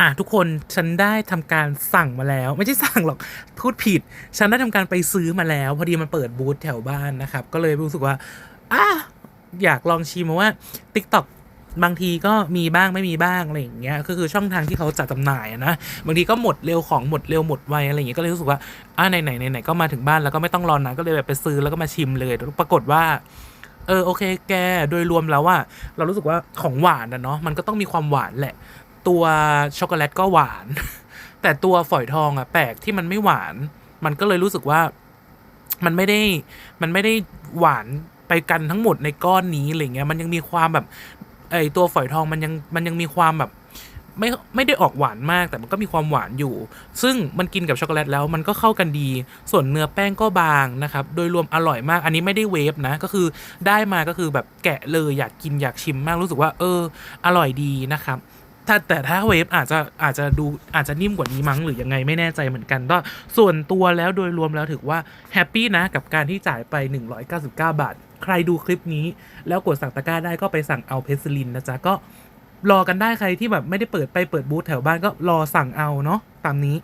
อะทุกคนฉันได้ทำการสั่งมาแล้ว ไม่ใช่สั่งหรอกพูดผิด ฉันได้ทำการไปซื้อมาแล้ว พอดีมันเปิดบูธแถวบ้านนะครับ ก็เลยรู้สึกว่าอะอยากลองชิมว่า Tik t o อกบางทีก็มีบ้างไม่มีบ้างอะไรอย่างเงี้ยก็คือช่องทางที่เขาจัดจำหน่ายนะบางทีก็หมดเร็วของหมดเร็วหมดไวอะไรอย่างเงี้ยก็เลยรู้สึกว่าอะไหนไหนไหนไหนก็มาถึงบ้านแล้วก็ไม่ต้องรอนานก็เลยแบบไปซื้อแล้วก็มาชิมเลยปรากฏว่าเออโอเคแกโดยรวมแล้วว่าเรารู้สึกว่าของหวานนะเนาะมันก็ต้องมีความหวานแหละ ตัวช็อกโกแลตก็หวาน แต่ตัวฝอยทองอะแปลกที่มันไม่หวาน มันก็เลยรู้สึกว่ามันไม่ได้มันไม่ได้หวานไปกันทั้งหมดในก้อนนี้อะไรเงี้ยมันยังมีความแบบไอตัวฝอยทองมันยังมันยังมีความแบบไม่ไม่ได้ออกหวานมากแต่มันก็มีความหวานอยู่ ซึ่งมันกินกับช็อกโกแลตแล้วมันก็เข้ากันดี ส่วนเนื้อแป้งก็บางนะครับ โดยรวมอร่อยมาก อันนี้ไม่ได้เวฟนะ ก็คือได้มาก็คือแบบแกะเลยอยากกินอยากชิมมากรู้สึกว่าเออ อร่อยดีนะครับ ถ้าแต่ถ้าเวฟอาจจะอาจจะดูอาจจะนิ่มกว่านี้มั้งหรือยังไงไม่แน่ใจเหมือนกันก็ส่วนตัวแล้วโดยรวมแล้วถือว่าแฮปปี้นะกับการที่จ่ายไป 199 บาท ใครดูคลิปนี้ แล้วกดสั่งตะกร้าได้ก็ไปสั่งเอาเพสซิลินนะจ๊ะก็รอกันได้ใครที่แบบไม่ได้เปิดไปเปิดบูธแถวบ้านก็รอสั่งเอาเนาะตามนี้